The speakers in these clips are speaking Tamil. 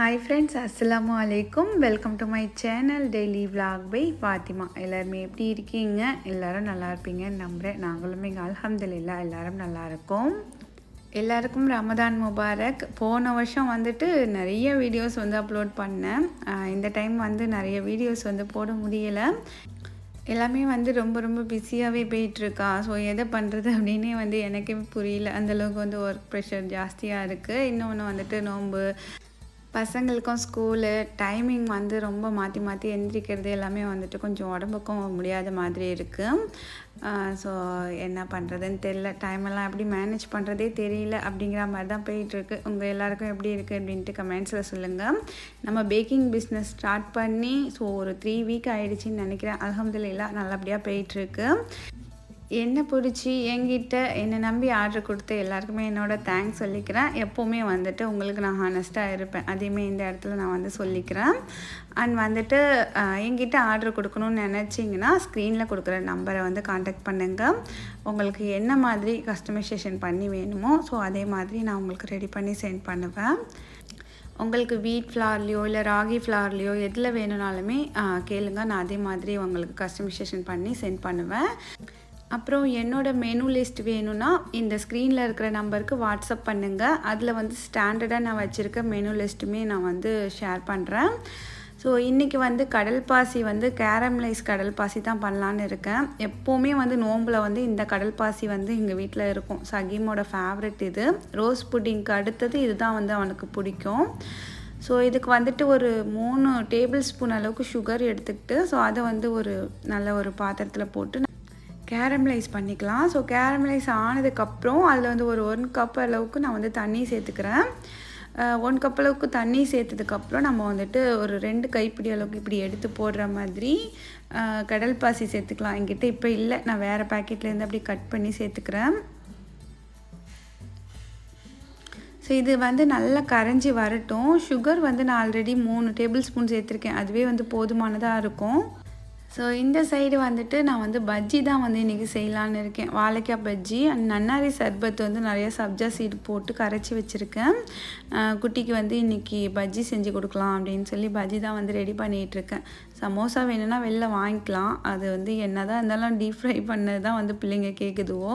ஹாய் ஃப்ரெண்ட்ஸ் அஸ்ஸலாமு அலைக்கும் welcome to my channel daily vlog by Fatima எல்லாருமே எப்படி இருக்கீங்க? எல்லோரும் நல்லா இருப்பீங்கன்னு நம்புகிறேன் நாங்களும் இங்கே அலமதுல்லா எல்லோரும் நல்லாயிருக்கோம் எல்லாருக்கும் ரமதான் முபாரக். போன வருஷம் வந்துட்டு நிறைய வீடியோஸ் வந்து அப்லோட் பண்ணேன். இந்த டைம் வந்து நிறைய வீடியோஸ் வந்து போட முடியலை. எல்லாமே வந்து ரொம்ப ரொம்ப பிஸியாகவே போயிட்டுருக்கா. ஸோ எதை பண்ணுறது அப்படின்னே வந்து எனக்கே புரியல. அந்தளவுக்கு வந்து ஒர்க் ப்ரெஷர் ஜாஸ்தியாக இருக்குது இன்னொன்று வந்துட்டு நோன்பு. பசங்களுக்கும் ஸ்கூலு டைமிங் வந்து ரொம்ப மாற்றி மாற்றி எந்திரிக்கிறது எல்லாமே வந்துட்டு கொஞ்சம் உடம்புக்கும் முடியாத மாதிரி இருக்குது ஸோ என்ன பண்ணுறதுன்னு தெரில டைமெல்லாம் எப்படி மேனேஜ் பண்ணுறதே தெரியல அப்படிங்கிற மாதிரி தான் போயிட்டுருக்கு உங்கள் எல்லாருக்கும் எப்படி இருக்குது அப்படின்ட்டு கமெண்ட்ஸில் சொல்லுங்கள் நம்ம பேக்கிங் பிஸ்னஸ் ஸ்டார்ட் பண்ணி ஸோ ஒரு த்ரீ வீக் ஆகிடுச்சின்னு நினைக்கிறேன். அலமதுல்லாம் நல்லபடியாக போயிட்டுருக்கு என்னை பிடிச்சி என்கிட்ட என்னை நம்பி ஆர்டர் கொடுத்து எல்லாருக்குமே என்னோட தேங்க்ஸ் சொல்லிக்கிறேன். எப்போவுமே வந்துட்டு உங்களுக்கு நான் ஹானஸ்ட்டாக இருப்பேன். அதையுமே இந்த இடத்துல நான் வந்து சொல்லிக்கிறேன். அண்ட் வந்துட்டு என்கிட்ட ஆர்டர் கொடுக்கணும்னு நினச்சிங்கன்னா ஸ்க்ரீனில் கொடுக்குற நம்பரை வந்து காண்டாக்ட் பண்ணுங்கள் உங்களுக்கு என்ன மாதிரி கஸ்டமைசேஷன் பண்ணி வேணுமோ ஸோ அதே மாதிரி நான் உங்களுக்கு ரெடி பண்ணி சென்ட் பண்ணுவேன். உங்களுக்கு வீட் ஃப்ளார்லேயோ இல்லை ராகி ஃப்ளார்லேயோ எதில் வேணும்னாலுமே கேளுங்க. நான் அதே மாதிரி உங்களுக்கு கஸ்டமைசேஷன் பண்ணி சென்ட் பண்ணுவேன். அப்புறம் என்னோட மெனு லிஸ்ட் வேணும்னா இந்த ஸ்க்ரீனில் இருக்கிற நம்பருக்கு வாட்ஸ்அப் பண்ணுங்கள் அதில் வந்து ஸ்டாண்டர்டாக நான் வச்சுருக்க மெனு லிஸ்ட்டுமே நான் வந்து ஷேர் பண்ணுறேன் ஸோ இன்றைக்கி வந்து கடல் பாசி வந்து கேரமலைஸ் கடல் பாசி தான் பண்ணலான்னு இருக்கேன். எப்போவுமே வந்து நோம்பில் வந்து இந்த கடல் பாசி வந்து எங்கள் வீட்டில் இருக்கும். சகீமோட ஃபேவரட் இது. ரோஸ் புட்டிங்க்கு அடுத்தது இதுதான் வந்து அவனுக்கு பிடிக்கும். ஸோ இதுக்கு வந்துட்டு ஒரு மூணு டேபிள் ஸ்பூன் அளவுக்கு சுகர் எடுத்துக்கிட்டு ஸோ அதை வந்து ஒரு நல்ல ஒரு பாத்திரத்தில் போட்டு கேரமலைஸ் பண்ணிக்கலாம். ஸோ கேரமலைஸ் ஆனதுக்கப்புறம் அதில் வந்து ஒரு ஒன் கப் அளவுக்கு நான் வந்து தண்ணி சேர்த்துக்கிறேன். ஒன் கப் அளவுக்கு தண்ணி சேர்த்ததுக்கப்புறம் நம்ம வந்துட்டு ஒரு ரெண்டு கைப்பிடி அளவுக்கு இப்படி எடுத்து போடுற மாதிரி கடல் பாசி சேர்த்துக்கலாம். என்கிட்ட இப்போ இல்லை. நான் வேறு பேக்கெட்லேருந்து அப்படி கட் பண்ணி சேர்த்துக்கிறேன். ஸோ இது வந்து நல்லா கரைஞ்சி வரட்டும். சுகர் வந்து நான் ஆல்ரெடி மூணு டேபிள் ஸ்பூன் சேர்த்துருக்கேன். அதுவே வந்து போதுமானதாக இருக்கும். ஸோ இந்த சைடு வந்துட்டு நான் வந்து பஜ்ஜி தான் வந்து இன்றைக்கி செய்யலான்னு இருக்கேன். வாழைக்காய் பஜ்ஜி அண்ட் நன்னாரி சர்பத் வந்து நிறைய சப்ஜா சீடு போட்டு கரைச்சி வச்சுருக்கேன். குட்டிக்கு வந்து இன்றைக்கி பஜ்ஜி செஞ்சு கொடுக்கலாம் அப்படின்னு சொல்லி பஜ்ஜி தான் வந்து ரெடி பண்ணிகிட்ருக்கேன் சமோசா வேணும்னா வெளில வாங்கிக்கலாம். அது வந்து என்ன தான் இருந்தாலும் டீப் ஃப்ரை பண்ணது தான் வந்து பிள்ளைங்க கேட்குதுவோ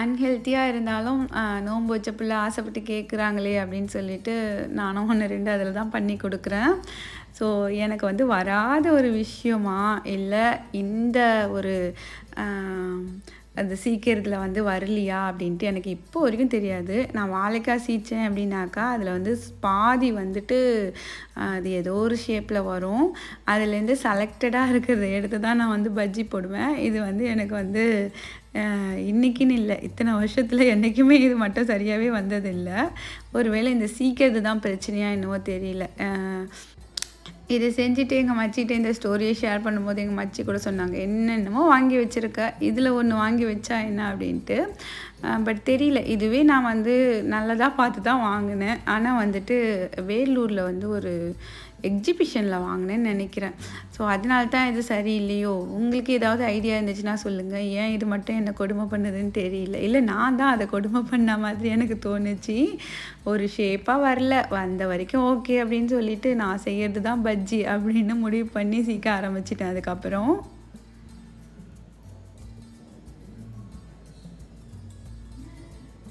அன்ஹெல்த்தியாக இருந்தாலும் நோன்பு வச்ச பிள்ளை ஆசைப்பட்டு கேட்குறாங்களே அப்படின்னு சொல்லிட்டு நானும் ஒன்று ரெண்டு அதில் தான் பண்ணி கொடுக்குறேன். ஸோ எனக்கு வந்து வராத ஒரு விஷயமா இல்லை இந்த ஒரு அந்த சீக்கிரத்தில் வந்து வரலையா அப்படின்ட்டு எனக்கு இப்போ வரைக்கும் தெரியாது. நான் வாழைக்காய் சீச்சேன் அப்படின்னாக்கா அதில் வந்து பாதி வந்துட்டு அது ஏதோ ஒரு ஷேப்பில் வரும். அதுலேருந்து செலக்டடாக இருக்கிறத எடுத்து தான் நான் வந்து பஜ்ஜி போடுவேன். இது வந்து எனக்கு வந்து இன்றைக்கின்னு இல்லை. இத்தனை வருஷத்தில் என்றைக்குமே இது மட்டும் சரியாகவே வந்ததில்லை. ஒருவேளை இந்த சீக்கிரத்து தான் பிரச்சனையாக என்னவோ தெரியல. இதை செஞ்சுட்டு எங்கள் மச்சிகிட்ட இந்த ஸ்டோரியை ஷேர் பண்ணும்போது எங்கள் மச்சி கூட சொன்னாங்க என்னென்னமோ வாங்கி வச்சுருக்க இதில் ஒன்று வாங்கி வச்சா என்ன? அப்படின்ட்டு. பட் தெரியல. இதுவே நான் வந்து நல்லதாக பார்த்து தான் வாங்கினேன். ஆனால் வந்துட்டு வேலூரில் வந்து ஒரு எக்ஸிபிஷனில் வாங்கினேன்னு நினைக்கிறேன். ஸோ அதனால தான் இது சரியில்லையோ? உங்களுக்கு ஏதாவது ஐடியா இருந்துச்சுன்னா சொல்லுங்கள் ஏன் இது மட்டும் என்னை கொடுமை பண்ணுதுன்னு தெரியல. இல்லை நான் தான் அதை கொடுமை பண்ண மாதிரி எனக்கு தோணுச்சு. ஒரு ஷேப்பாக வரல. வந்த வரைக்கும் ஓகே அப்படின்னு சொல்லிட்டு நான் செய்கிறது தான் பஜ்ஜி அப்படின்னு முடிவு பண்ணி சீக்க ஆரம்பிச்சிட்டேன் அதுக்கப்புறம்.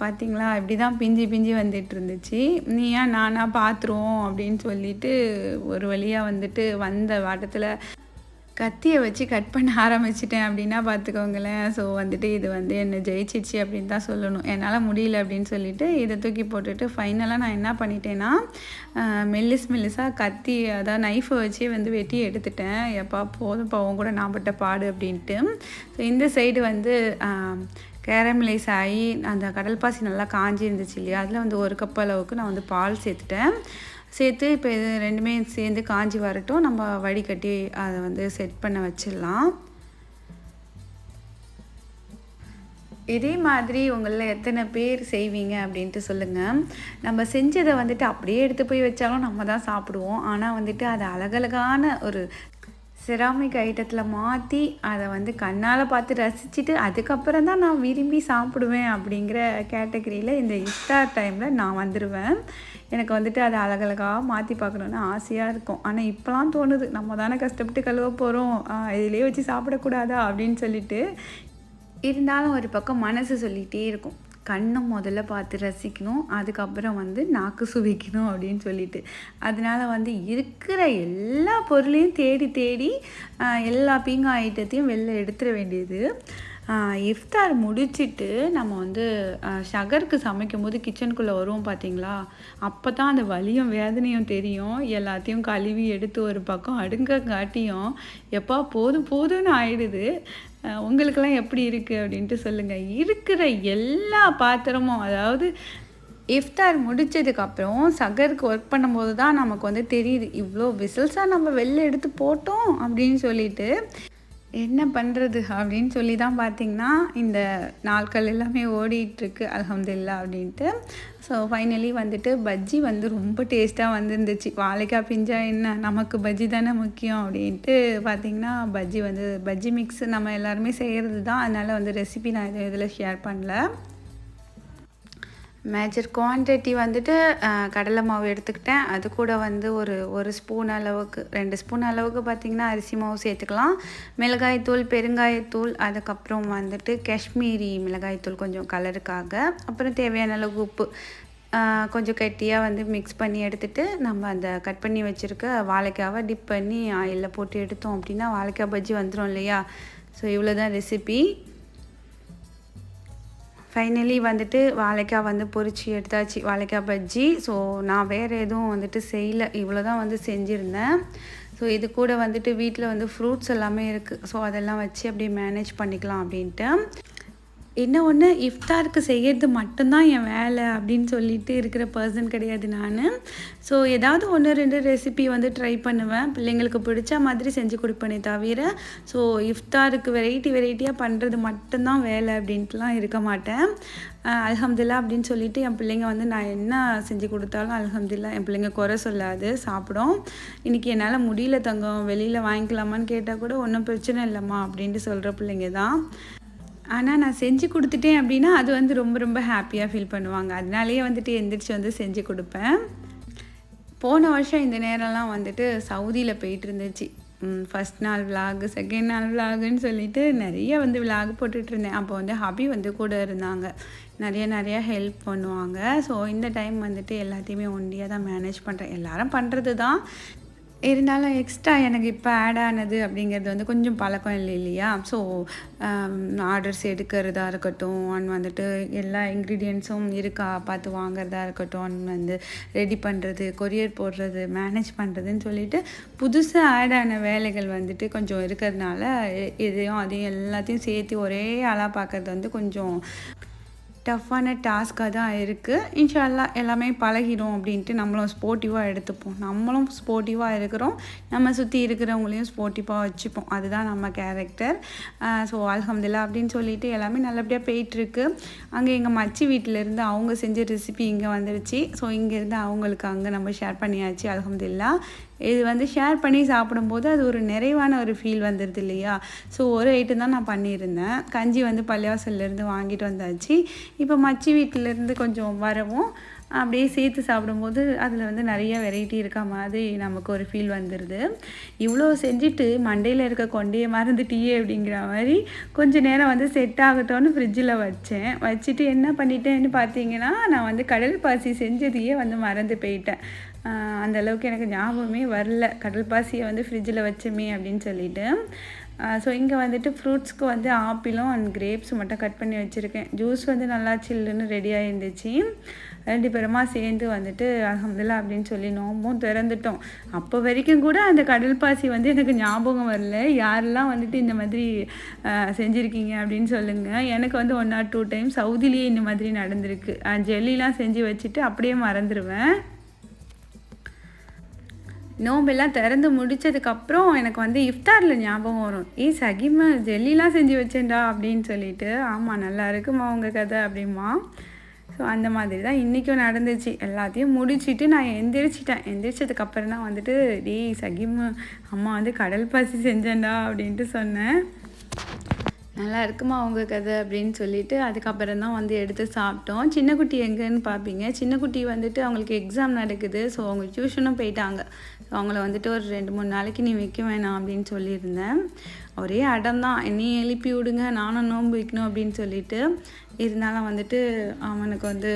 பார்த்தீங்களா இப்படி தான் பிஞ்சு பிஞ்சு வந்துட்டு இருந்துச்சு நீ ஏன் நானா பார்த்துருவோம் அப்படின்னு சொல்லிட்டு ஒரு வழியாக வந்துட்டு வந்த வாட்டத்தில் கத்தியை வச்சு கட் பண்ண ஆரம்பிச்சிட்டேன் அப்படின்னா பார்த்துக்கோங்களேன் ஸோ வந்துட்டு இது வந்து என்னை ஜெயிச்சிச்சு அப்படின்னு தான் சொல்லணும். என்னால் முடியல அப்படின்னு சொல்லிட்டு இதை தூக்கி போட்டுட்டு ஃபைனலாக நான் என்ன பண்ணிட்டேன்னா மெல்லிஸ் மெல்லிஸாக கத்தி அதாவது நைஃபை வச்சு வந்து வெட்டி எடுத்துட்டேன். எப்பா போதும் பாவம் கூட நான் பட்ட பாடு அப்படின்ட்டு. ஸோ இந்த சைடு வந்து கேரமலைஸ் ஆகி அந்த கடல் பாசி நல்லா காஞ்சி இருந்துச்சு இல்லையா? அதில் வந்து ஒரு கப் அளவுக்கு நான் வந்து பால் சேர்த்துட்டேன். சேர்த்து இப்போ இது ரெண்டுமே சேர்ந்து காஞ்சி வரட்டும். நம்ம வடிகட்டி அதை வந்து செட் பண்ண வச்சிடலாம். இதே மாதிரி உங்களில் எத்தனை பேர் செய்வீங்க அப்படின்ட்டு சொல்லுங்கள் நம்ம செஞ்சதை வந்துட்டு அப்படியே எடுத்து போய் வச்சாலும் நம்ம தான் சாப்பிடுவோம். ஆனால் வந்துட்டு அது அழகழகான ஒரு செராமிக் ஐட்டத்தில் மாற்றி அதை வந்து கண்ணால் பார்த்து ரசிச்சுட்டு அதுக்கப்புறம் தான் நான் விரும்பி சாப்பிடுவேன் அப்படிங்கிற கேட்டகரியில் இந்த இஃப்தார் டைமில் நான் வந்துடுவேன் எனக்கு வந்துட்டு அதை அழகழகாக மாற்றி பார்க்கணுன்னு ஆசையாக இருக்கும். ஆனால் இப்போலாம் தோணுது. நம்ம தானே கஷ்டப்பட்டு கழுவ போகிறோம் இதிலே வச்சு சாப்பிடக்கூடாதா அப்படின்னு சொல்லிட்டு இருந்தாலும் ஒரு பக்கம் மனசு சொல்லிகிட்டே இருக்கும். கண்ணை முதல்ல பார்த்து ரசிக்கணும் அதுக்கப்புறம் வந்து நாக்கு சுவைக்கணும் அப்படின்னு சொல்லிட்டு. அதனால வந்து இருக்கிற எல்லா பொருளையும் தேடி தேடி எல்லா பீங்கா ஐட்டத்தையும் வெளில எடுத்துட வேண்டியது. இஃப்தார் முடிச்சிட்டு நம்ம வந்து ஷகருக்கு சமைக்கும் போது கிச்சனுக்குள்ளே வருவோம் பார்த்தீங்களா அப்போ தான் அந்த வலியும் வேதனையும் தெரியும். எல்லாத்தையும் கழுவி எடுத்து ஒரு பக்கம் அடுங்க காட்டியும் எப்பா போதும் போதும்னு ஆயிடுது. உங்களுக்கெல்லாம் எப்படி இருக்குது அப்படின்ட்டு சொல்லுங்கள் இருக்கிற எல்லா பாத்திரமும் அதாவது இஃப்தார் முடிச்சதுக்கப்புறம் சகருக்கு ஒர்க் பண்ணும்போது தான் நமக்கு வந்து தெரியுது. இவ்வளோ விசில்ஸாக நம்ம வெளில எடுத்து போட்டோம் அப்படின்னு சொல்லிட்டு என்ன பண்ணுறது அப்படின்னு சொல்லி தான் பார்த்தீங்கன்னா இந்த நாட்கள் எல்லாமே ஓடிட்டுருக்கு அலமதுல்லா அப்படின்ட்டு. ஸோ ஃபைனலி வந்துட்டு பஜ்ஜி வந்து ரொம்ப டேஸ்ட்டாக வந்துருந்துச்சு. வாழைக்காய் பிஞ்சா என்ன? நமக்கு பஜ்ஜி தானே முக்கியம் அப்படின்ட்டு பார்த்தீங்கன்னா பஜ்ஜி வந்து பஜ்ஜி மிக்ஸ் நம்ம எல்லாருமே செய்கிறது தான் அதனால் வந்து ரெசிபி நான் எதுவும் இதில் ஷேர் பண்ணல. மேஜர் குவான்டிட்டி வந்துட்டு கடலை மாவு எடுத்துக்கிட்டேன். அது கூட வந்து ஒரு ஒரு ஸ்பூன் அளவுக்கு ரெண்டு ஸ்பூன் அளவுக்கு பார்த்திங்கன்னா அரிசி மாவு சேர்த்துக்கலாம். மிளகாய்த்தூள் பெருங்காயத்தூள் அதுக்கப்புறம் வந்துட்டு காஷ்மீரி மிளகாய்த்தூள் கொஞ்சம் கலருக்காக. அப்புறம் தேவையான அளவுக்கு உப்பு. கொஞ்சம் கெட்டியாக வந்து மிக்ஸ் பண்ணி எடுத்துட்டு நம்ம அந்த கட் பண்ணி வச்சுருக்க வாழைக்காவை டிப் பண்ணி ஆயிலில் போட்டு எடுத்தோம் அப்படின்னா வாழைக்காய் பஜ்ஜி வந்துடும் இல்லையா? ஸோ இவ்வளோ தான் ரெசிபி ஃபைனலி வந்துட்டு வாழைக்காய் வந்து பொரிச்சு எடுத்தாச்சு. வாழைக்காய் பஜ்ஜி. ஸோ நான் வேறு எதுவும் வந்துட்டு செய்யலை. இவ்வளோ தான் வந்து செஞ்சுருந்தேன். ஸோ இது கூட வந்துட்டு வீட்டில் வந்து ஃப்ரூட்ஸ் எல்லாமே இருக்குது ஸோ அதெல்லாம் வச்சு அப்படியே மேனேஜ் பண்ணிக்கலாம் அப்படின்ட்டு. என்ன ஒன்று இஃப்தாருக்கு செய்கிறது மட்டும்தான் என் வேலை அப்படின்னு சொல்லிட்டு இருக்கிற பர்சன் கிடையாது நான். ஸோ ஏதாவது ஒன்று ரெண்டு ரெசிபி வந்து ட்ரை பண்ணுவேன். பிள்ளைங்களுக்கு பிடிச்ச மாதிரி செஞ்சு கொடுப்பேனே தவிர ஸோ இஃப்தாருக்கு வெரைட்டி வெரைட்டியாக பண்ணுறது மட்டும்தான் வேலை அப்படின்ட்டுலாம் இருக்க மாட்டேன். அஹ் அப்படின்னு சொல்லிட்டு என் பிள்ளைங்க வந்து நான் என்ன செஞ்சு கொடுத்தாலும் அல்ஹம்துலில்லா என் பிள்ளைங்க குறை சொல்லாது சாப்பிடும். இன்றைக்கி என்னால் முடியல தங்கம் வெளியில் வாங்கிக்கலாமான்னு கேட்டால் கூட ஒன்றும் பிரச்சனை இல்லைம்மா அப்படின்ட்டு சொல்கிற பிள்ளைங்க தான். ஆனால் நான் செஞ்சு கொடுத்துட்டேன் அப்படின்னா அது வந்து ரொம்ப ரொம்ப ஹாப்பியாக ஃபீல் பண்ணுவாங்க. அதனாலேயே வந்துட்டு எந்திரிச்சு வந்து செஞ்சு கொடுப்பேன். போன வருஷம் இந்த நேரம்லாம் வந்துட்டு சவுதியில் போயிட்டு இருந்துச்சு. ஃபஸ்ட் நாள் விலாகு செகண்ட் நாள் விலாகுன்னு சொல்லிட்டு நிறைய வந்து விலாக் போட்டுட்ருந்தேன் அப்போ வந்து ஹபி வந்து கூட இருந்தாங்க. நிறைய நிறைய ஹெல்ப் பண்ணுவாங்க. ஸோ இந்த டைம் வந்துட்டு எல்லாத்தையுமே ஒண்டியாக தான் மேனேஜ் பண்ணுறேன் எல்லாரும் பண்ணுறது தான் இருந்தாலும் எக்ஸ்ட்ரா எனக்கு இப்போ ஆட் ஆனது அப்படிங்கிறது வந்து கொஞ்சம் பழக்கம் இல்லை இல்லையா? ஸோ ஆர்டர்ஸ் um, எடுக்கிறதா இருக்கட்டும் அண்ட் வந்துட்டு எல்லா இன்க்ரீடியன்ஸும் இருக்கா? பார்த்து வாங்குறதா இருக்கட்டும் and வந்து ரெடி பண்ணுறது கொரியர் போடுறது மேனேஜ் பண்ணுறதுன்னு சொல்லிட்டு புதுசாக ஆட் ஆன வேலைகள் வந்துட்டு கொஞ்சம் இருக்கிறதுனால எ- இதையும் அதையும் எல்லாத்தையும் சேர்த்து ஒரே ஆளாக பார்க்குறது வந்து கொஞ்சம் டஃப்பான டாஸ்க்காக தான் இருக்குது இன்ஷால்லா எல்லாமே பழகிடும் அப்படின்ட்டு நம்மளும் ஸ்போர்ட்டிவாக எடுத்துப்போம். நம்மளும் ஸ்போர்ட்டிவாக இருக்கிறோம். நம்ம சுற்றி இருக்கிறவங்களையும் ஸ்போர்ட்டிவாக வச்சுப்போம். அதுதான் நம்ம கேரக்டர் ஸோ அல்ஹம்துலில்லா அப்படின்னு சொல்லிட்டு எல்லாமே நல்லபடியாக போயிட்டுருக்கு. அங்கே எங்கள் மச்சி வீட்டிலேருந்து அவங்க செஞ்ச ரெசிபி இங்கே வந்துருச்சு. ஸோ இங்கேருந்து அவங்களுக்கு அங்கே நம்ம ஷேர் பண்ணியாச்சு அல்ஹம்துலில்லா இது வந்து ஷேர் பண்ணி சாப்பிடும்போது அது ஒரு நிறைவான ஒரு ஃபீல் வந்துடுது இல்லையா? ஸோ ஒரு ஐட்டம் தான் நான் பண்ணியிருந்தேன். கஞ்சி வந்து பள்ளிவாசல்லேருந்து வாங்கிட்டு வந்தாச்சு. இப்போ மச்சி வீட்டிலேருந்து கொஞ்சம் வரவும் அப்படியே சேர்த்து சாப்பிடும்போது அதில் வந்து நிறைய வெரைட்டி இருக்க மாதிரி நமக்கு ஒரு ஃபீல் வந்துடுது இவ்வளோ செஞ்சுட்டு மண்டையில் இருக்க கொண்டையை மறந்துட்டியே அப்படிங்கிற மாதிரி கொஞ்சம் நேரம் வந்து செட் ஆகட்டோன்னு ஃப்ரிட்ஜில் வச்சேன். வச்சுட்டு என்ன பண்ணிட்டேன்னு பார்த்தீங்கன்னா நான் வந்து கடல் பாசி செஞ்சதையே வந்து மறந்து போயிட்டேன். அந்த அளவுக்கு எனக்கு ஞாபகமே வரல. கடல் பாசியை வந்து ஃப்ரிட்ஜில் வச்சோமே அப்படின்னு சொல்லிட்டு. ஸோ இங்கே வந்துட்டு ஃப்ரூட்ஸ்க்கு வந்து ஆப்பிளும் அண்ட் கிரேப்ஸ் மட்டும் கட் பண்ணி வச்சுருக்கேன். ஜூஸ் வந்து நல்லா சில்லுன்னு ரெடியாக இருந்துச்சு ரெண்டு பேருமா சேர்ந்து வந்துட்டு அகமதுல்லா அப்படின்னு சொல்லி நோம்பும் திறந்துட்டோம். அப்போ வரைக்கும் கூட அந்த கடல் பாசி வந்து எனக்கு ஞாபகம் வரல. யாரெல்லாம் வந்துட்டு இந்த மாதிரி செஞ்சுருக்கீங்க அப்படின்னு சொல்லுங்கள் எனக்கு வந்து ஒன் ஆர் டூ டைம் சவுதிலேயே இந்த மாதிரி நடந்திருக்கு. ஜெல்லிலாம் செஞ்சு வச்சுட்டு அப்படியே மறந்துடுவேன் நோம்பெல்லாம் திறந்து முடிச்சதுக்கப்புறம் எனக்கு வந்து இஃப்தாரில் ஞாபகம் வரும். ஏய் சகிமா ஜெல்லிலாம் செஞ்சு வச்சேன்டா அப்படின்னு சொல்லிட்டு ஆமாம் நல்லா இருக்குமா உங்கள் கதை? அப்படிமா ஸோ ஸோ அந்த மாதிரி தான் இன்றைக்கும் நடந்துச்சு. எல்லாத்தையும் முடிச்சுட்டு நான் எந்திரிச்சிட்டேன். எந்திரிச்சதுக்கப்புறம் தான் வந்துட்டு டேய் சகிமு அம்மா வந்து கடல் பாசி செஞ்சேன்டா அப்படின்ட்டு சொன்னேன். நல்லா இருக்குமா அவங்க கதை அப்படின்னு சொல்லிட்டு அதுக்கப்புறம் தான் வந்து எடுத்து சாப்பிட்டோம். சின்ன குட்டி எங்கேன்னு பார்ப்பீங்க. சின்ன குட்டி வந்துட்டு அவங்களுக்கு எக்ஸாம் நடக்குது. ஸோ அவங்க டியூஷனும் போயிட்டாங்க. அவங்கள வந்துட்டு ஒரு ரெண்டு மூணு நாளைக்கு நீ வைக்க வேணாம் அப்படின்னு சொல்லியிருந்தேன். ஒரே அடம் தான். என்னையும் எழுப்பி விடுங்க. நானும் நோன்பு வைக்கணும் அப்படின்னு சொல்லிட்டு இருந்தாலும் வந்துட்டு அவனுக்கு வந்து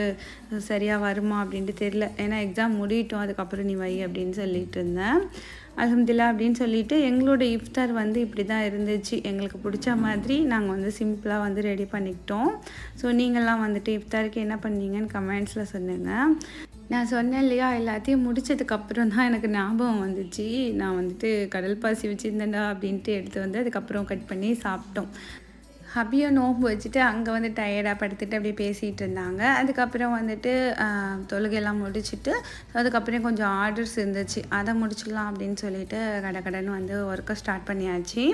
சரியாக வருமா அப்படின்ட்டு தெரில ஏன்னா எக்ஸாம் முடியட்டும். அதுக்கப்புறம் நீ வை அப்படின்னு சொல்லிட்டு இருந்தேன். அலமதுல்லா அப்படின்னு சொல்லிட்டு எங்களோட இஃப்தார் வந்து இப்படி தான் இருந்துச்சு. எங்களுக்கு பிடிச்ச மாதிரி நாங்கள் வந்து சிம்பிளாக வந்து ரெடி பண்ணிக்கிட்டோம். ஸோ நீங்கள்லாம் வந்துட்டு இஃப்தாருக்கு என்ன பண்ணீங்கன்னு கமெண்ட்ஸில் சொல்லுங்கள் நான் சொன்னேன் இல்லையா எல்லாத்தையும் முடித்ததுக்கப்புறம் தான் எனக்கு ஞாபகம் வந்துச்சு. நான் வந்துட்டு கடல் பாசி வச்சுருந்தேன்டா அப்படின்ட்டு எடுத்து வந்து அதுக்கப்புறம் கட் பண்ணி சாப்பிட்டோம். ஹபியை நோம்பு வச்சுட்டு அங்கே வந்து டயர்டாக படுத்துட்டு அப்படியே பேசிகிட்டு இருந்தாங்க. அதுக்கப்புறம் வந்துட்டு தொழுகையெல்லாம் முடிச்சுட்டு அதுக்கப்புறம் கொஞ்சம் ஆர்டர்ஸ் இருந்துச்சு. அதை முடிச்சிடலாம் அப்படின்னு சொல்லிட்டு கடை வந்து ஒர்க்கை ஸ்டார்ட் பண்ணியாச்சு.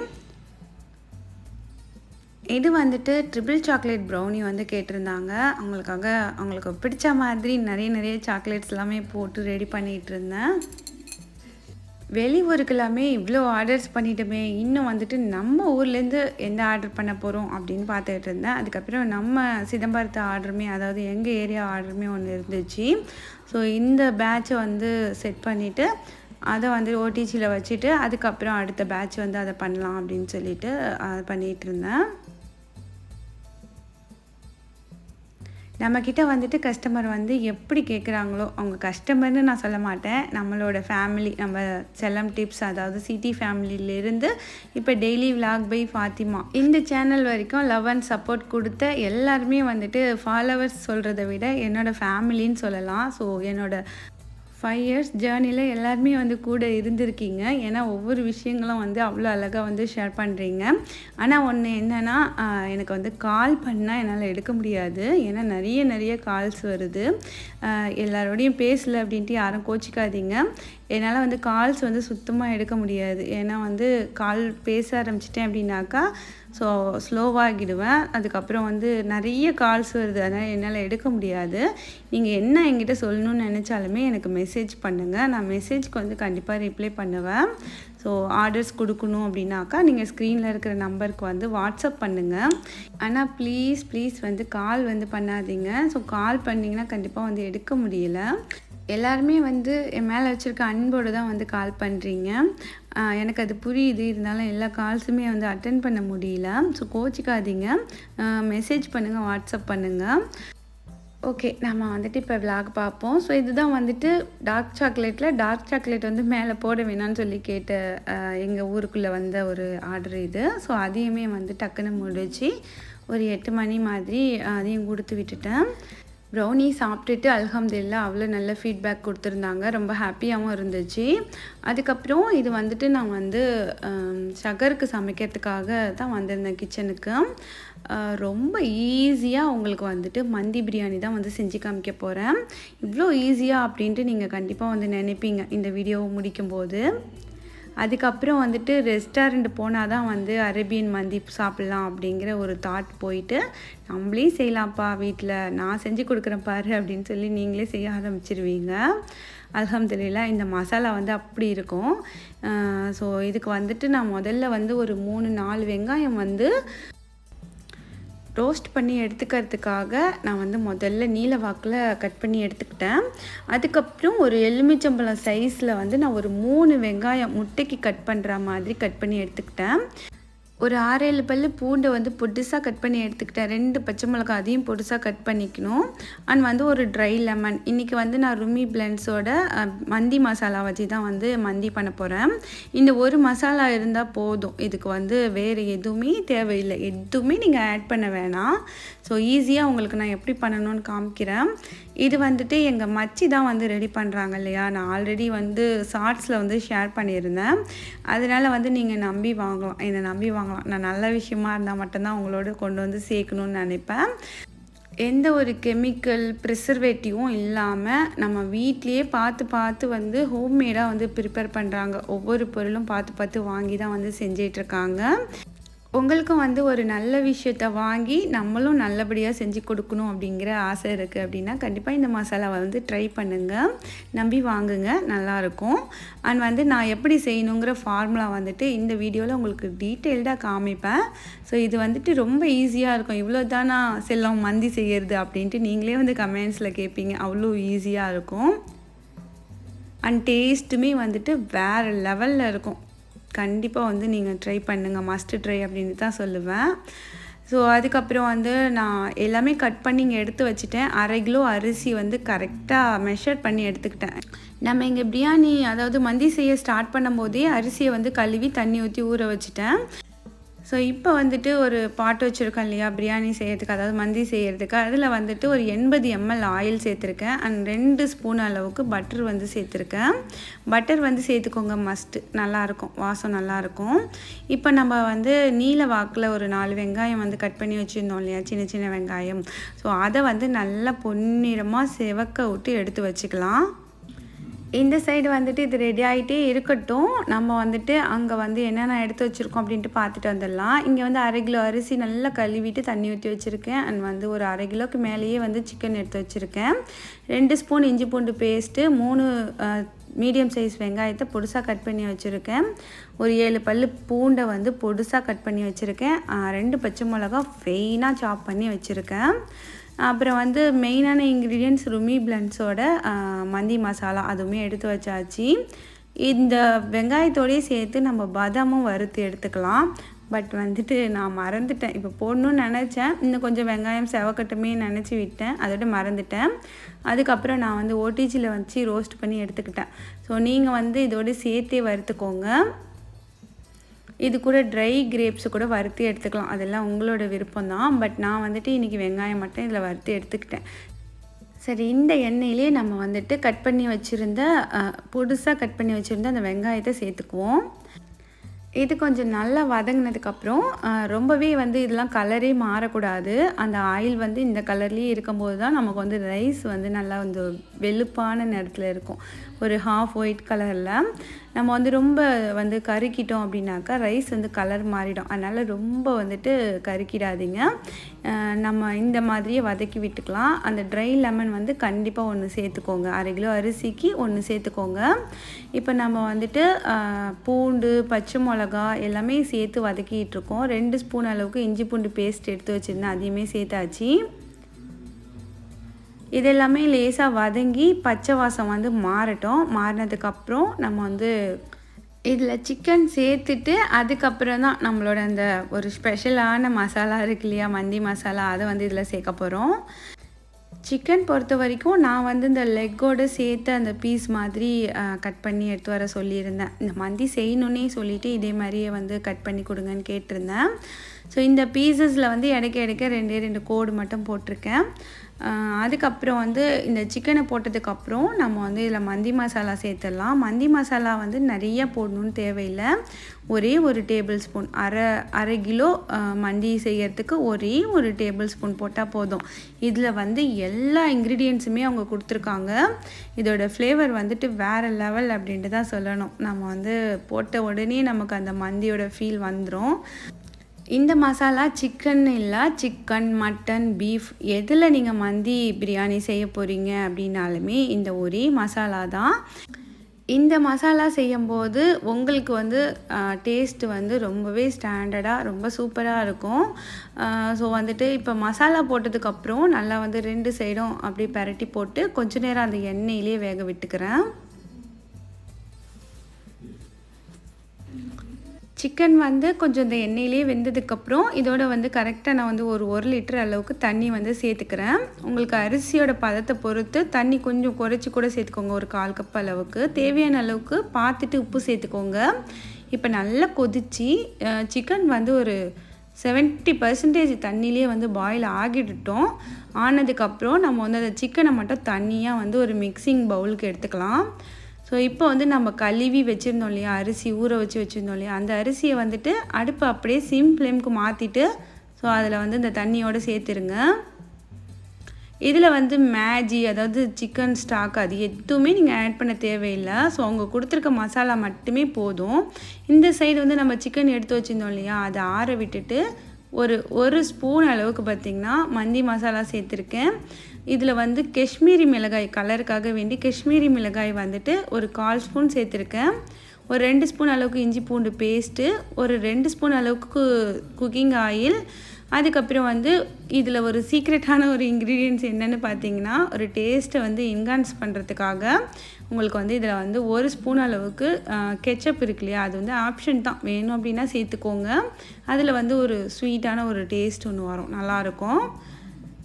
இது வந்துட்டு ட்ரிபிள் சாக்லேட் ப்ரௌனி வந்து கேட்டிருந்தாங்க. அவங்களுக்காக அவங்களுக்கு பிடிச்ச மாதிரி நிறைய நிறைய சாக்லேட்ஸ் எல்லாமே போட்டு ரெடி பண்ணிகிட்டு இருந்தேன். வெளியூருக்கெல்லாமே இவ்வளோ ஆர்டர்ஸ் பண்ணிட்டோமே இன்னும் வந்துட்டு நம்ம ஊர்லேருந்து எந்த ஆர்டர் பண்ண போகிறோம் அப்படின்னு பார்த்துட்டு இருந்தேன். அதுக்கப்புறம் நம்ம சிதம்பரத்து ஆர்டருமே அதாவது எங்கள் ஏரியா ஆர்டருமே ஒன்று இருந்துச்சு. ஸோ இந்த பேட்சை வந்து செட் பண்ணிவிட்டு அதை வந்து ஓடிஜியில் வச்சுட்டு அதுக்கப்புறம் அடுத்த பேட்ச் வந்து அதை பண்ணலாம் அப்படின்னு சொல்லிட்டு அதை பண்ணிகிட்டு இருந்தேன். நம்மக்கிட்ட வந்துட்டு கஸ்டமர் வந்து எப்படி கேட்குறாங்களோ அவங்க கஸ்டமர்னு நான் சொல்ல மாட்டேன். நம்மளோட ஃபேமிலி நம்ம செல்லம் டிப்ஸ் அதாவது சிட்டி ஃபேமிலியிலேருந்து இப்போ டெய்லி vlog பை ஃபாத்திமா. இந்த சேனல் வரைக்கும் லவ் அண்ட் சப்போர்ட் கொடுத்த எல்லாருமே வந்துட்டு ஃபாலோவர்ஸ் சொல்கிறத விட என்னோடய ஃபேமிலின்னு சொல்லலாம். ஸோ என்னோடய ஃபைவ் இயர்ஸ் ஜேர்னியில் எல்லாருமே வந்து கூட இருந்திருக்கீங்க. ஏன்னா ஒவ்வொரு விஷயங்களும் வந்து அவ்வளோ அழகாக வந்து ஷேர் பண்ணுறீங்க ஆனால் ஒன்று என்னென்னா எனக்கு வந்து கால் பண்ணால் என்னால் எடுக்க முடியாது. ஏன்னா நிறைய நிறைய கால்ஸ் வருது. எல்லாரோடையும் பேசல அப்படின்ட்டு யாரும் கோச்சிக்காதீங்க. என்னால் வந்து கால்ஸ் வந்து சுத்தமாக எடுக்க முடியாது. ஏன்னா வந்து கால் பேச ஆரம்பிச்சிட்டேன் அப்படின்னாக்கா ஸோ ஸ்லோவாகிடுவேன் அதுக்கப்புறம் வந்து நிறைய கால்ஸ் வருது. அதனால் என்னால் எடுக்க முடியாது. நீங்கள் என்ன என்கிட்ட சொல்லணும்னு நினச்சாலுமே எனக்கு மெசேஜ் பண்ணுங்கள் நான் மெசேஜ்க்கு வந்து கண்டிப்பாக ரிப்ளை பண்ணுவேன். ஸோ ஆர்டர்ஸ் கொடுக்கணும் அப்படின்னாக்கா நீங்கள் ஸ்க்ரீனில் இருக்கிற நம்பருக்கு வந்து வாட்ஸ்அப் பண்ணுங்கள் ஆனால் ப்ளீஸ் ப்ளீஸ் வந்து கால் வந்து பண்ணாதீங்க. ஸோ கால் பண்ணிங்கன்னா கண்டிப்பாக வந்து எடுக்க முடியல. எல்லாருமே வந்து என் மேலே வச்சுருக்க அன்போடு தான் வந்து கால் பண்ணுறீங்க எனக்கு அது புரியுது. இருந்தாலும் எல்லா கால்ஸுமே வந்து அட்டன் பண்ண முடியல. ஸோ கோச்சிக்காதீங்க. மெசேஜ் பண்ணுங்கள் வாட்ஸ்அப் பண்ணுங்கள் ஓகே நம்ம வந்துட்டு இப்போ விளாக் பார்ப்போம். ஸோ இதுதான் வந்துட்டு டார்க் சாக்லேட்டில் டார்க் சாக்லேட் வந்து மேலே போட வேணாம்னு சொல்லி கேட்ட எங்கள் ஊருக்குள்ளே வந்த ஒரு ஆர்டர் இது. ஸோ அதையுமே வந்து டக்குன்னு முடிச்சு ஒரு எட்டு மணி மாதிரி அதையும் கொடுத்து விட்டுட்டேன். ப்ரௌனி சாப்பிட்டுட்டு அல்ஹம்துல்லா அவ்வளோ நல்ல ஃபீட்பேக் கொடுத்துருந்தாங்க. ரொம்ப ஹாப்பியாகவும் இருந்துச்சு. அதுக்கப்புறம் இது வந்துட்டு நான் வந்து சகருக்கு ஷகருக்கு சமைக்கிறதுக்காக தான் வந்திருந்தேன் கிச்சனுக்கு ரொம்ப ஈஸியாக உங்களுக்கு வந்துட்டு மந்தி பிரியாணி தான் வந்து செஞ்சு காமிக்க போகிறேன் இவ்வளோ ஈஸியாக அப்படின்ட்டு நீங்கள் கண்டிப்பாக வந்து நினைப்பீங்க இந்த வீடியோவை முடிக்கும்போது. அதுக்கப்புறம் வந்துட்டு ரெஸ்டாரண்ட் போனால் தான் வந்து அரேபியன் மந்தி சாப்பிட்லாம் அப்படிங்கிற ஒரு தாட் போயிட்டு நம்மளே செய்யலாம்ப்பா வீட்டில் நான் செஞ்சு கொடுக்குறேன் பாரு அப்படின்னு சொல்லி நீங்களே செய்ய ஆரம்பிச்சிருவீங்க. அலமதுல்லா இந்த மசாலா வந்து அப்படி இருக்கும். ஸோ இதுக்கு வந்துட்டு நான் முதல்ல வந்து ஒரு மூணு நாலு வெங்காயம் வந்து ரோஸ்ட் பண்ணி எடுத்துக்கிறதுக்காக நான் வந்து முதல்ல நீல வாக்கில் கட் பண்ணி எடுத்துக்கிட்டேன். அதுக்கப்புறம் ஒரு எலுமிச்சம்பழம் சைஸில் வந்து நான் ஒரு மூணு வெங்காயம் முட்டைக்கு கட் பண்ணுற மாதிரி கட் பண்ணி எடுத்துக்கிட்டேன். ஒரு ஆறேழு பல்லு பூண்டை வந்து பொடிசாக கட் பண்ணி எடுத்துக்கிட்டேன். ரெண்டு பச்சை மிளகாய் அதையும் பொடிசாக கட் பண்ணிக்கணும். அண்ட் வந்து ஒரு ட்ரை லெமன் இன்றைக்கி வந்து நான் ருமி பிளண்ட்ஸோட மந்தி மசாலா வச்சு தான் வந்து மந்தி பண்ண போகிறேன் இந்த ஒரு மசாலா இருந்தால் போதும். இதுக்கு வந்து வேறு எதுவுமே தேவையில்லை. எதுவுமே நீங்கள் ஆட் பண்ண வேணாம். ஸோ ஈஸியாக உங்களுக்கு நான் எப்படி பண்ணணும்னு காமிக்கிறேன். இது வந்துட்டு எங்கள் மச்சி தான் வந்து ரெடி பண்ணுறாங்க இல்லையா? நான் ஆல்ரெடி வந்து ஷார்ட்ஸில் வந்து ஷேர் பண்ணியிருந்தேன். அதனால் வந்து நீங்கள் நம்பி வாங்கலாம். என்னை நம்பி வாங்கலாம். நான் நல்ல விஷயமா இருந்தால் மட்டும்தான் உங்களோட கொண்டு வந்து சேர்க்கணும்னு நினைப்பேன். எந்த ஒரு கெமிக்கல் ப்ரிசர்வேட்டிவும் இல்லாமல் நம்ம வீட்லேயே பார்த்து பார்த்து வந்து ஹோம்மேடாக வந்து ப்ரிப்பேர் பண்ணுறாங்க ஒவ்வொரு பொருளும் பார்த்து பார்த்து வாங்கி தான் வந்து செஞ்சிட்ருக்காங்க உங்களுக்கும் வந்து ஒரு நல்ல விஷயத்த வாங்கி நம்மளும் நல்லபடியாக செஞ்சு கொடுக்கணும் அப்படிங்கிற ஆசை இருக்குது அப்படின்னா கண்டிப்பாக இந்த மசாலாவை வந்து ட்ரை பண்ணுங்கள் நம்பி வாங்குங்க. நல்லாயிருக்கும் அண்ட் வந்து நான் எப்படி செய்யணுங்கிற ஃபார்முலா வந்துட்டு இந்த வீடியோவில் உங்களுக்கு டீட்டெயில்டாக காமிப்பேன். ஸோ இது வந்துட்டு ரொம்ப ஈஸியாக இருக்கும். இவ்வளோ தானா செல்லம் மந்தி செய்கிறது அப்படின்ட்டு நீங்களே வந்து கமெண்ட்ஸில் கேட்பீங்க அவ்வளோ ஈஸியாக இருக்கும். அண்ட் டேஸ்ட்டுமே வந்துட்டு வேறு லெவலில் இருக்கும். கண்டிப்பாக வந்து நீங்கள் ட்ரை பண்ணுங்கள் மஸ்ட்டு ட்ரை அப்படின்னு தான் சொல்லுவேன். ஸோ அதுக்கப்புறம் வந்து நான் எல்லாமே கட் பண்ணி இங்கே எடுத்து வச்சுட்டேன். அரை கிலோ அரிசி வந்து கரெக்டாக மெஷர் பண்ணி எடுத்துக்கிட்டேன். நம்ம இங்கே பிரியாணி அதாவது மந்தி செய்ய ஸ்டார்ட் பண்ணும்போதே அரிசியை வந்து கழுவி தண்ணி ஊற்றி ஊற வச்சுட்டேன். ஸோ இப்போ வந்துட்டு ஒரு பாட்டு வச்சுருக்கோம் இல்லையா? பிரியாணி செய்யறதுக்கு அதாவது மந்தி செய்கிறதுக்கு அதில் வந்துட்டு ஒரு எண்பது எம்எல் ஆயில் சேர்த்துருக்கேன். அண்ட் ரெண்டு ஸ்பூன் அளவுக்கு பட்டர் வந்து சேர்த்துருக்கேன். பட்டர் வந்து சேர்த்துக்கோங்க மஸ்ட்டு நல்லாயிருக்கும் வாசம் நல்லாயிருக்கும் இப்போ நம்ம வந்து நீல வாக்கில் ஒரு நாலு வெங்காயம் வந்து கட் பண்ணி வச்சுருந்தோம் இல்லையா? சின்ன சின்ன வெங்காயம். ஸோ அதை வந்து நல்லா பொன்னிறமாக செவக்க விட்டு எடுத்து வச்சுக்கலாம். இந்த சைடு வந்துட்டு இது ரெடி ஆகிட்டே இருக்கட்டும். நம்ம வந்துட்டு அங்கே வந்து என்னென்ன எடுத்து வச்சுருக்கோம் அப்படின்ட்டு பார்த்துட்டு வந்துடலாம். இங்கே வந்து அரை கிலோ அரிசி நல்லா கழுவிட்டு தண்ணி ஊற்றி வச்சுருக்கேன். அண்ட் வந்து ஒரு அரை கிலோக்கு மேலேயே வந்து சிக்கன் எடுத்து வச்சுருக்கேன். ரெண்டு ஸ்பூன் இஞ்சி பூண்டு பேஸ்ட்டு மூணு மீடியம் சைஸ் வெங்காயத்தை பொடுசாக கட் பண்ணி வச்சுருக்கேன். ஒரு ஏழு பல் பூண்டை வந்து பொடுசாக கட் பண்ணி வச்சுருக்கேன். ரெண்டு பச்சை மிளகா ஃபெயினாக சாப் பண்ணி வச்சுருக்கேன். அப்புறம் வந்து மெயினான இன்க்ரீடியன்ஸ் ருமி பிளண்ட்ஸோட மந்தி மசாலா அதுவுமே எடுத்து வச்சாச்சு. இந்த வெங்காயத்தோடையே சேர்த்து நம்ம பாதாமும் வறுத்து எடுத்துக்கலாம். பட் வந்துட்டு நான் மறந்துட்டேன். இப்போ போடணும்னு நினச்சேன். இன்னும் கொஞ்சம் வெங்காயம் செவக்கட்டுமே நினச்சி விட்டேன். அதோட மறந்துட்டேன். அதுக்கப்புறம் நான் வந்து ஓடிஜியில் வச்சு ரோஸ்ட் பண்ணி எடுத்துக்கிட்டேன். ஸோ நீங்கள் வந்து இதோடு சேர்த்தே வறுத்துக்கோங்க. இது கூட ட்ரை கிரேப்ஸு கூட வறுத்து எடுத்துக்கலாம். அதெல்லாம் உங்களோட விருப்பம் தான் பட் நான் வந்துட்டு இன்றைக்கி வெங்காயம் மட்டும் இதில் வறுத்து எடுத்துக்கிட்டேன். சரி இந்த எண்ணெயிலே நம்ம வந்துட்டு கட் பண்ணி வச்சுருந்த புதுசாக கட் பண்ணி வச்சுருந்த அந்த வெங்காயத்தை சேர்த்துக்குவோம். இது கொஞ்சம் நல்லா வதங்கினதுக்கப்புறம் ரொம்பவே வந்து இதெல்லாம் கலரே மாறக்கூடாது. அந்த ஆயில் வந்து இந்த கலர்லேயே இருக்கும்போது தான் நமக்கு வந்து ரைஸ் வந்து நல்லா வந்து வெளுப்பான நேரத்தில் இருக்கும். ஒரு ஹாஃப் ஒயிட் கலரில் நம்ம வந்து ரொம்ப வந்து கருக்கிட்டோம் அப்படின்னாக்கா ரைஸ் வந்து கலர் மாறிடும். அதனால் ரொம்ப வந்துட்டு கருக்கிடாதீங்க நம்ம இந்த மாதிரியே வதக்கி விட்டுக்கலாம். அந்த ட்ரை லெமன் வந்து கண்டிப்பாக ஒன்று சேர்த்துக்கோங்க. அரை கிலோ அரிசிக்கு ஒன்று சேர்த்துக்கோங்க. இப்போ நம்ம வந்துட்டு பூண்டு பச்சை மிளகா எல்லாமே சேர்த்து வதக்கிட்டு இருக்கோம். ரெண்டு ஸ்பூன் அளவுக்கு இஞ்சி பூண்டு பேஸ்ட் எடுத்து வச்சுருந்தேன். அதையுமே சேர்த்தாச்சு. இது எல்லாமே லேசாக வதங்கி பச்சை வாசம் வந்து மாறட்டும். மாறினதுக்கப்புறம் நம்ம வந்து இதில் சிக்கன் சேர்த்துட்டு அதுக்கப்புறம் தான் நம்மளோட அந்த ஒரு ஸ்பெஷலான மசாலா இருக்கு இல்லையா மந்தி மசாலா அதை வந்து இதில் சேர்க்க போகிறோம் சிக்கன் பொறுத்த வரைக்கும் நான் வந்து இந்த லெக்கோடு சேர்த்து அந்த பீஸ் மாதிரி கட் பண்ணி எடுத்து வர சொல்லியிருந்தேன். இந்த மந்தி செய்யணுன்னே சொல்லிவிட்டு இதே மாதிரியே வந்து கட் பண்ணி கொடுங்கன்னு கேட்டிருந்தேன். ஸோ இந்த பீசஸில் வந்து இடைக்க இடைக்க ரெண்டே ரெண்டு கோடு மட்டும் போட்டிருக்கேன். அதுக்கப்புறம் வந்து இந்த சிக்கனை போட்டதுக்கப்புறம் நம்ம வந்து இதில் மந்தி மசாலா சேர்த்துடலாம். மந்தி மசாலா வந்து நிறைய போடணுன்னு தேவையில்லை. ஒரே ஒரு டேபிள் ஸ்பூன் அரை அரை கிலோ மந்தி செய்யறதுக்கு ஒரே ஒரு டேபிள் ஸ்பூன் போட்டால் போதும். இதில் வந்து எல்லா இன்க்ரீடியன்ஸுமே அவங்க கொடுத்துருக்காங்க. இதோட ஃப்ளேவர் வந்துட்டு வேறு லெவல் அப்படின்ட்டு தான் சொல்லணும். நம்ம வந்து போட்ட உடனே நமக்கு அந்த மந்தியோட ஃபீல் வந்துடும் இந்த மசாலா சிக்கன் இல்லை சிக்கன் மட்டன் பீஃப் எதில் நீங்கள் மந்தி பிரியாணி செய்ய போகிறீங்க அப்படின்னாலுமே இந்த ஒரே மசாலா தான். இந்த மசாலா செய்யும்போது உங்களுக்கு வந்து டேஸ்ட் வந்து ரொம்பவே ஸ்டாண்டர்டாக ரொம்ப சூப்பராக இருக்கும். ஸோ வந்துட்டு இப்போ மசாலா போட்டதுக்கப்புறம் நல்லா வந்து ரெண்டு சைடும் அப்படி பரட்டி போட்டு கொஞ்ச நேரம் அந்த எண்ணெயிலே வேக விட்டுக்கிறேன். சிக்கன் வந்து கொஞ்சம் இந்த எண்ணெயிலே வெந்ததுக்கப்புறம் இதோட வந்து கரெக்டாக நான் வந்து ஒரு ஒரு லிட்டர் அளவுக்கு தண்ணி வந்து சேர்த்துக்கிறேன். உங்களுக்கு அரிசியோட பதத்தை பொறுத்து தண்ணி கொஞ்சம் குறைச்சி கூட சேர்த்துக்கோங்க ஒரு கால் கப் அளவுக்கு. தேவையான அளவுக்கு பார்த்துட்டு உப்பு சேர்த்துக்கோங்க. இப்போ நல்லா கொதித்து சிக்கன் வந்து ஒரு செவன்ட்டி பர்சன்டேஜ் தண்ணியிலே வந்து பாயில் ஆகிட்டுட்டோம் ஆனதுக்கப்புறம் நம்ம வந்து அந்த சிக்கனை மட்டும் தண்ணியாக வந்து ஒரு மிக்சிங் பவுலுக்கு எடுத்துக்கலாம். ஸோ இப்போ வந்து நம்ம கழுவி வச்சுருந்தோம் இல்லையா? அரிசி ஊற வச்சு வச்சுருந்தோம் இல்லையா? அந்த அரிசியை வந்துட்டு அடுப்பு அப்படியே சிம் ஃப்ளேமுக்கு மாற்றிட்டு ஸோ அதில் வந்து இந்த தண்ணியோடு சேர்த்துருங்க. இதில் வந்து மேஜி அதாவது சிக்கன் ஸ்டாக் அது எதுவுமே நீங்கள் ஆட் பண்ண தேவையில்லை. ஸோ அவங்க கொடுத்துருக்க மசாலா மட்டுமே போதும். இந்த சைடு வந்து நம்ம சிக்கன் எடுத்து வச்சுருந்தோம் இல்லையா? அதை ஆற விட்டுட்டு ஒரு ஒரு ஸ்பூன் அளவுக்கு பார்த்திங்கன்னா மந்தி மசாலா சேர்த்துருக்கேன். இதில் வந்து காஷ்மீரி மிளகாய் கலருக்காக வேண்டி காஷ்மீரி மிளகாய் வந்துட்டு ஒரு கால் ஸ்பூன் சேர்த்துருக்கேன். ஒரு ரெண்டு ஸ்பூன் அளவுக்கு இஞ்சி பூண்டு பேஸ்ட்டு ஒரு ரெண்டு ஸ்பூன் அளவுக்கு குக்கிங் ஆயில் அதுக்கப்புறம் வந்து இதில் ஒரு சீக்ரெட்டான ஒரு இன்க்ரீடியன்ஸ் என்னென்னு பார்த்தீங்கன்னா ஒரு டேஸ்ட்டை வந்து என்ஹான்ஸ் பண்ணுறதுக்காக உங்களுக்கு வந்து இதில் வந்து ஒரு ஸ்பூன் அளவுக்கு கெச்சப் இருக்கு இல்லையா அது வந்து ஆப்ஷன் தான். வேணும் அப்படின்னா சேர்த்துக்கோங்க. அதில் வந்து ஒரு ஸ்வீட்டான ஒரு டேஸ்ட் ஒன்று வரும். நல்லாயிருக்கும்.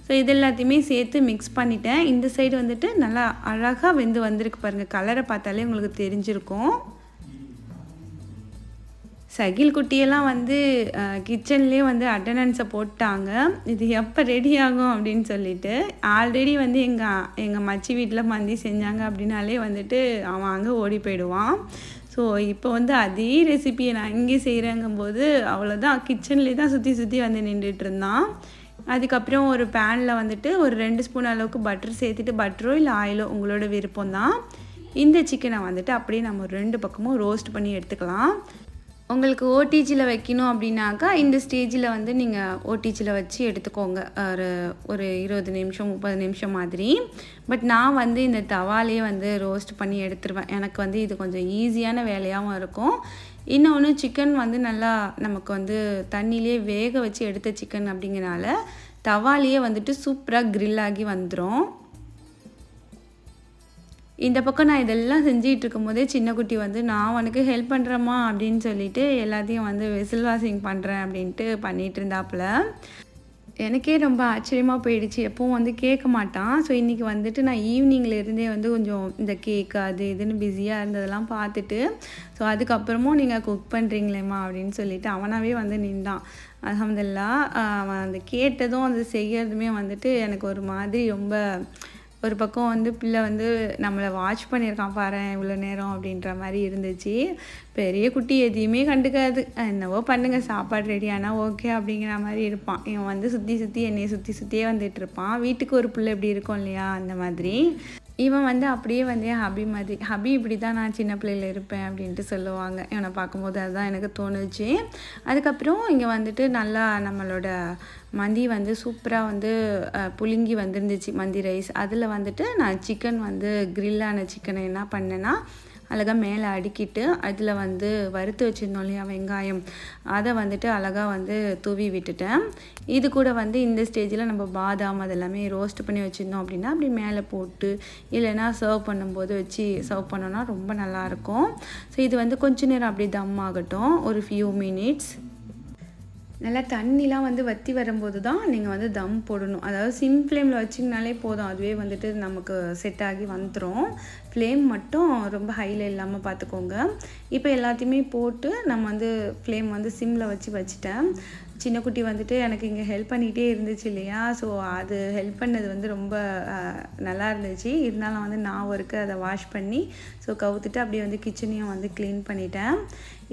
ஸோ இது எல்லாத்தையுமே சேர்த்து மிக்ஸ் பண்ணிட்டேன். இந்த சைடு வந்துட்டு நல்லா அழகாக வெந்து வந்திருக்கு பாருங்கள் கலரை பார்த்தாலே உங்களுக்கு தெரிஞ்சிருக்கும். சகில் குட்டியெல்லாம் வந்து கிச்சன்லேயே வந்து அட்டண்டன்ஸை போட்டாங்க. இது எப்போ ரெடி ஆகும் அப்படின்னு சொல்லிட்டு ஆல்ரெடி வந்து எங்கள் எங்கள் மச்சி வீட்டில் மந்தி செஞ்சாங்க அப்படின்னாலே வந்துட்டு அவன் அங்கே ஓடி போயிடுவான். ஸோ இப்போ வந்து அதே ரெசிபியை நான் இங்கே செய்கிறேங்கும்போது அவ்வளோதான் கிச்சன்லேயே தான் சுற்றி சுற்றி வந்து நின்றுட்டு இருந்தான். அதுக்கப்புறம் ஒரு பேனில் வந்துட்டு ஒரு ரெண்டு ஸ்பூன் அளவுக்கு பட்டர் சேர்த்துட்டு பட்டரோ இல்லை ஆயிலோ உங்களோட விருப்பம் தான் இந்த சிக்கனை வந்துட்டு அப்படியே நம்ம ரெண்டு பக்கமும் ரோஸ்ட் பண்ணி எடுத்துக்கலாம். உங்களுக்கு ஓடிஜியில் வைக்கணும் அப்படின்னாக்கா இந்த ஸ்டேஜில் வந்து நீங்கள் ஓடிஜியில் வச்சு எடுத்துக்கோங்க. ஒரு ஒரு இருபது நிமிஷம் முப்பது நிமிஷம் மாதிரி. பட் நான் வந்து இந்த தவாலே வந்து ரோஸ்ட் பண்ணி எடுத்துருவேன். எனக்கு வந்து இது கொஞ்சம் ஈஸியான வேலையாகவும் இருக்கும். இன்னொன்று சிக்கன் வந்து நல்லா நமக்கு வந்து தண்ணியிலே வேக வச்சு எடுத்த சிக்கன் அப்படிங்கிறனால தவாலேயே வந்துட்டு சூப்பராக grill ஆகி வந்துடும் இந்த பக்கம் நான் இதெல்லாம் செஞ்சிகிட்டு இருக்கும்போதே சின்ன குட்டி வந்து நான் உனக்கு ஹெல்ப் பண்ணுறேம்மா அப்படின்னு சொல்லிட்டு எல்லாத்தையும் வந்து விசில் வாஷிங் பண்ணுறேன் அப்படின்ட்டு பண்ணிகிட்டு இருந்தாப்புல எனக்கே ரொம்ப ஆச்சரியமாக போயிடுச்சு. எப்பவும் வந்து கேட்க மாட்டான். ஸோ இன்றைக்கி வந்துட்டு நான் ஈவினிங்லேருந்தே இருந்தே வந்து கொஞ்சம் இந்த கேக்கு அது இதுன்னு பிஸியாக இருந்ததெல்லாம் பார்த்துட்டு ஸோ அதுக்கப்புறமும் நீங்கள் குக் பண்ணுறீங்களேம்மா அப்படின்னு சொல்லிட்டு அவனாகவே வந்து நின்றான். அலமதுல்லா அவன் அந்த கேட்டதும் அது செய்கிறதுமே வந்துட்டு எனக்கு ஒரு மாதிரி ரொம்ப ஒரு பக்கம் வந்து பிள்ளை வந்து நம்மளை வாட்ச் பண்ணியிருக்கான் பாரு இவ்வளோ நேரம் அப்படின்ற மாதிரி இருந்துச்சு. பெரிய குட்டி எதையுமே கண்டுக்காது. என்னவோ பண்ணுங்கள் சாப்பாடு ரெடி ஆனால் ஓகே அப்படிங்கிற மாதிரி இருப்பான். இவன் வந்து சுற்றி சுற்றி என்னையை சுற்றி சுற்றியே வந்துட்டு இருப்பான். வீட்டுக்கு ஒரு பிள்ளை எப்படி இருக்கும் இல்லையா? அந்த மாதிரி. இவன் வந்து அப்படியே வந்து என் ஹபி மாதிரி ஹபி இப்படி தான் நான் சின்ன பிள்ளையில் இருப்பேன் அப்படின்ட்டு சொல்லுவாங்க. இவனை பார்க்கும்போது அதுதான் எனக்கு தோணுச்சு. அதுக்கப்புறம் இங்கே வந்துட்டு நல்லா நம்மளோட மந்தி வந்து சூப்பராக வந்து புழுங்கி வந்துருந்துச்சு. மந்தி ரைஸ். அதில் வந்துட்டு நான் சிக்கன் வந்து கிரில்லான சிக்கனை என்ன பண்ணேன்னா அழகாக மேலே அடுக்கிட்டு அதில் வந்து வறுத்து வச்சுருந்தோம் இல்லையா வெங்காயம். அதை வந்துட்டு அழகாக வந்து தூவி விட்டுட்டேன். இது கூட வந்து இந்த ஸ்டேஜில் நம்ம பாதாம் அதெல்லாமே ரோஸ்ட் பண்ணி வச்சுருந்தோம் அப்படின்னா அப்படி மேலே போட்டு இல்லைன்னா சர்வ் பண்ணும்போது வச்சு சர்வ் பண்ணோன்னா ரொம்ப நல்லாயிருக்கும் ஸோ இது வந்து கொஞ்ச நேரம் அப்படி தம் ஆகட்டும். ஒரு ஃபியூ மினிட்ஸ் நல்லா தண்ணிலாம் வந்து வற்றி வரும்போது தான் நீங்கள் வந்து தம் போடணும். அதாவது சிம் ஃப்ளேமில் வச்சிங்கனாலே போதும். அதுவே வந்துட்டு நமக்கு செட் ஆகி வந்துடும் ஃப்ளேம் மட்டும் ரொம்ப ஹையில் இல்லாமல் பார்த்துக்கோங்க. இப்போ எல்லாத்தையுமே போட்டு நம்ம வந்து ஃப்ளேம் வந்து சிம்மில் வச்சு வச்சுட்டேன். சின்ன குட்டி வந்துட்டு எனக்கு இங்கே ஹெல்ப் பண்ணிகிட்டே இருந்துச்சு இல்லையா? ஸோ அது ஹெல்ப் பண்ணது வந்து ரொம்ப நல்லா இருந்துச்சு. இருந்தாலும் வந்து நான் ஒருக்கு அதை வாஷ் பண்ணி ஸோ கவுத்துட்டு அப்படியே வந்து கிச்சனையும் வந்து க்ளீன் பண்ணிட்டேன்.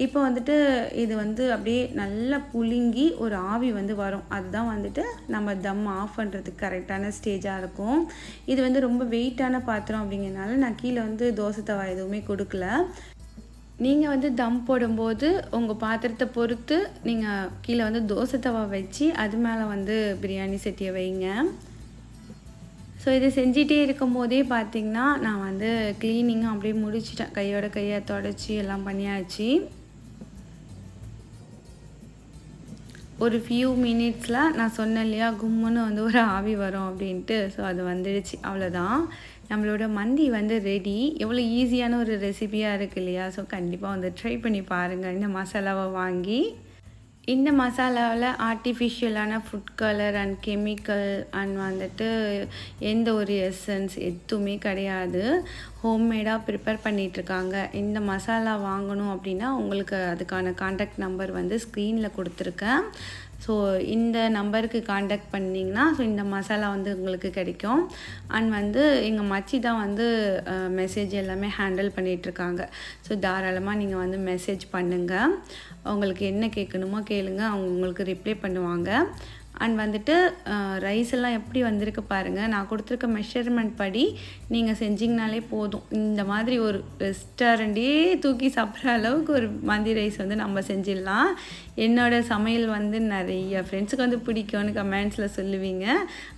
இப்போ வந்துட்டு இது வந்து அப்படியே நல்லா புழுங்கி ஒரு ஆவி வந்து வரும். அதுதான் வந்துட்டு நம்ம தம் ஆஃப் பண்ணுறதுக்கு கரெக்டான ஸ்டேஜாக இருக்கும். இது வந்து ரொம்ப வெயிட்டான பாத்திரம் அப்படிங்கிறனால நான் கீழே வந்து தோசை தவா எதுவுமே கொடுக்கல. நீங்கள் வந்து தம் போடும்போது உங்கள் பாத்திரத்தை பொறுத்து நீங்கள் கீழே வந்து தோசை தவா வச்சு அது மேலே வந்து பிரியாணி சட்டியை வைங்க. ஸோ இதை செஞ்சிட்டே இருக்கும் போதே பார்த்திங்கன்னா நான் வந்து க்ளீனிங்கும் அப்படியே முடிச்சிட்டேன். கையோட கையை தொடச்சி எல்லாம் பண்ணியாச்சு. ஒரு ஃபியூ மினிட்ஸில் நான் சொன்னேன் இல்லையா கும்முன்னு வந்து ஒரு ஆவி வரும் அப்படின்ட்டு. ஸோ அது வந்துடுச்சு. அவ்வளோதான் நம்மளோட மந்தி வந்து ரெடி எவ்வளோ ஈஸியான ஒரு ரெசிபியாக இருக்கு இல்லையா? ஸோ கண்டிப்பாக வந்து ட்ரை பண்ணி பாருங்கள் இந்த மசாலாவை வாங்கி இந்த மசாலாவில் ஆர்டிஃபிஷியலான food colour and chemical and வந்துட்டு எந்த ஒரு எசன்ஸ் எதுவுமே கிடையாது. ஹோம்மேடாக ப்ரிப்பேர் பண்ணிகிட்ருக்காங்க இந்த மசாலா வாங்கணும் அப்படின்னா உங்களுக்கு அதுக்கான காண்டாக்ட் நம்பர் வந்து ஸ்க்ரீனில் கொடுத்துருக்கேன். ஸோ இந்த நம்பருக்கு காண்டாக்ட் பண்ணிங்கன்னா ஸோ இந்த மசாலா வந்து உங்களுக்கு கிடைக்கும். அண்ட் வந்து எங்கள் மச்சி தான் வந்து மெசேஜ் எல்லாமே ஹேண்டில் பண்ணிகிட்ருக்காங்க ஸோ தாராளமாக நீங்கள் வந்து மெசேஜ் பண்ணுங்கள் உங்களுக்கு என்ன கேட்கணுமோ கேளுங்க. அவங்க உங்களுக்கு ரிப்ளை பண்ணுவாங்க. அண்ட் வந்துட்டு ரைஸ் எல்லாம் எப்படி வந்திருக்கு பாருங்கள் நான் கொடுத்துருக்க மெஷர்மெண்ட் படி நீங்கள் செஞ்சிங்கனாலே போதும். இந்த மாதிரி ஒரு ரெஸ்டாரண்ட்டே தூக்கி சாப்பிட்ற அளவுக்கு ஒரு மந்தி ரைஸ் வந்து நம்ம செஞ்சிடலாம். என்னோட சமையல் வந்து நிறைய ஃப்ரெண்ட்ஸுக்கு வந்து பிடிக்கும்னு கமெண்ட்ஸில் சொல்லுவீங்க.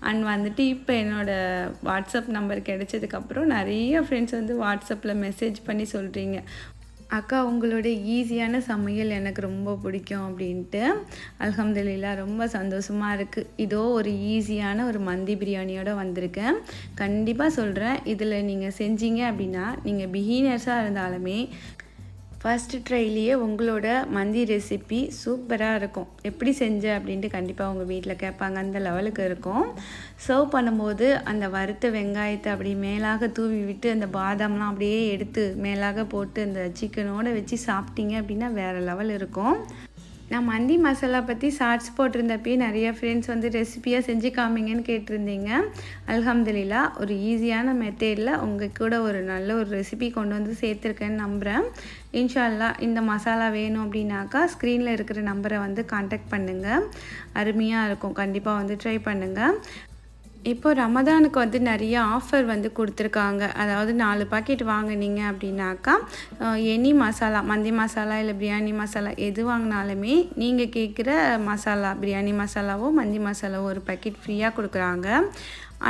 அண்ட் வந்துட்டு இப்போ என்னோடய வாட்ஸ்அப் நம்பர் கிடைச்சதுக்கப்புறம் நிறைய ஃப்ரெண்ட்ஸ் வந்து வாட்ஸ்அப்பில் மெசேஜ் பண்ணி சொல்கிறீங்க அக்கா உங்களோட ஈஸியான சமையல் எனக்கு ரொம்ப பிடிக்கும் அப்படின்ட்டு அலமதுல்லா ரொம்ப சந்தோஷமாக இருக்குது இதோ ஒரு ஈஸியான ஒரு மந்தி பிரியாணியோடு வந்திருக்கேன். கண்டிப்பாக சொல்கிறேன் இதில் நீங்கள் செஞ்சீங்க அப்படின்னா நீங்கள் பிகினர்ஸாக இருந்தாலுமே ஃபஸ்ட்டு ட்ரைலேயே உங்களோட மந்தி ரெசிபி சூப்பராக இருக்கும். எப்படி செஞ்ச அப்படின்ட்டு கண்டிப்பாக உங்கள் வீட்டில் கேட்பாங்க. அந்த லெவலுக்கு இருக்கும். சர்வ் பண்ணும்போது அந்த வறுத்த வெங்காயத்தை அப்படி மேலாக தூவி விட்டு அந்த பாதாம்லாம் அப்படியே எடுத்து மேலாக போட்டு அந்த சிக்கனோடு வச்சு சாப்பிட்டீங்க அப்படின்னா வேறு லெவல் இருக்கும். நான் மந்தி மசாலா பற்றி ஷார்ட்ஸ் போட்டிருந்தப்பயே நிறைய ஃப்ரெண்ட்ஸ் வந்து ரெசிபியாக செஞ்சு காமிங்கன்னு கேட்டிருந்தீங்க. அல்ஹம்துலில்லா ஒரு ஈஸியான மெத்தேடில் உங்கள் கூட ஒரு நல்ல ஒரு ரெசிபி கொண்டு வந்து சேர்த்துருக்கேன்னு நம்புகிறேன் இன்ஷால்லா இந்த மசாலா வேணும் அப்படின்னாக்கா ஸ்க்ரீனில் இருக்கிற நம்பரை வந்து காண்டாக்ட் பண்ணுங்கள் அருமையாக இருக்கும். கண்டிப்பாக வந்து ட்ரை பண்ணுங்கள் இப்போ ரமதானுக்கு வந்து நிறைய ஆஃபர் வந்து கொடுத்துருக்காங்க. அதாவது நாலு பாக்கெட் வாங்கினீங்க அப்படின்னாக்கா எனி மசாலா மந்தி மசாலா இல்லை பிரியாணி மசாலா எது வாங்கினாலுமே நீங்கள் கேட்குற மசாலா பிரியாணி மசாலாவோ மந்தி மசாலாவோ ஒரு பாக்கெட் ஃப்ரீயாக கொடுக்குறாங்க.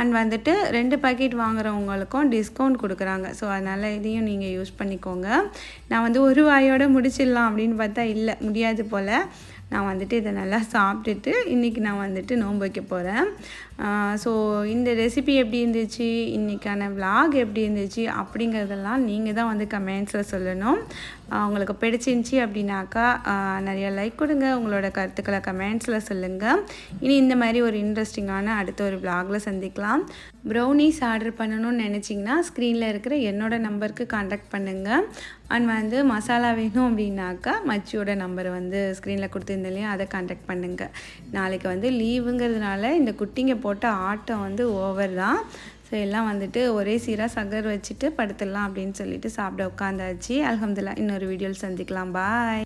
அண்ட் வந்துட்டு ரெண்டு பாக்கெட் வாங்குறவங்களுக்கும் டிஸ்கவுண்ட் கொடுக்குறாங்க. ஸோ அதனால் இதையும் நீங்கள் யூஸ் பண்ணிக்கோங்க. நான் வந்து ஒரு வாயோடு முடிச்சிடலாம் அப்படின்னு பார்த்தா இல்லை முடியாது போல். நான் வந்துட்டு இதை நல்லா சாப்பிட்டுட்டு இன்றைக்கி நான் வந்துட்டு நோன்பு வைக்க போகிறேன் ஸோ இந்த ரெசிபி எப்படி இருந்துச்சு? இன்றைக்கான விலாக் எப்படி இருந்துச்சு? அப்படிங்கிறதெல்லாம் நீங்கள் தான் வந்து கமெண்ட்ஸில் சொல்லணும். உங்களுக்கு பிடிச்சிருந்துச்சி அப்படின்னாக்கா நிறைய லைக் கொடுங்க. உங்களோட கருத்துக்களை கமெண்ட்ஸில் சொல்லுங்கள் இனி இந்த மாதிரி ஒரு இன்ட்ரெஸ்டிங்கான அடுத்த ஒரு விலாகில் சந்திக்கலாம். ப்ரௌனிஸ் ஆர்டர் பண்ணணும்னு நினச்சிங்கன்னா ஸ்க்ரீனில் இருக்கிற என்னோடய நம்பருக்கு காண்டாக்ட் பண்ணுங்கள் அண்ட் வந்து மசாலா வேணும் அப்படின்னாக்கா மச்சியோட நம்பரை வந்து ஸ்க்ரீனில் கொடுத்துருந்தேன் இல்லையா? அதை காண்டாக்ட் பண்ணுங்கள் நாளைக்கு வந்து லீவுங்கிறதுனால இந்த குட்டிங்க போட்ட ஆட்டம் வந்து ஓவர் தான். ஸோ எல்லாம் வந்துட்டு ஒரே சீராக சகர் வச்சுட்டு படுத்துடலாம் அப்படின்னு சொல்லிட்டு சாப்பிட உட்காந்தாச்சு. அலமதுல்லா இன்னொரு வீடியோவில் சந்திக்கலாம். பாய்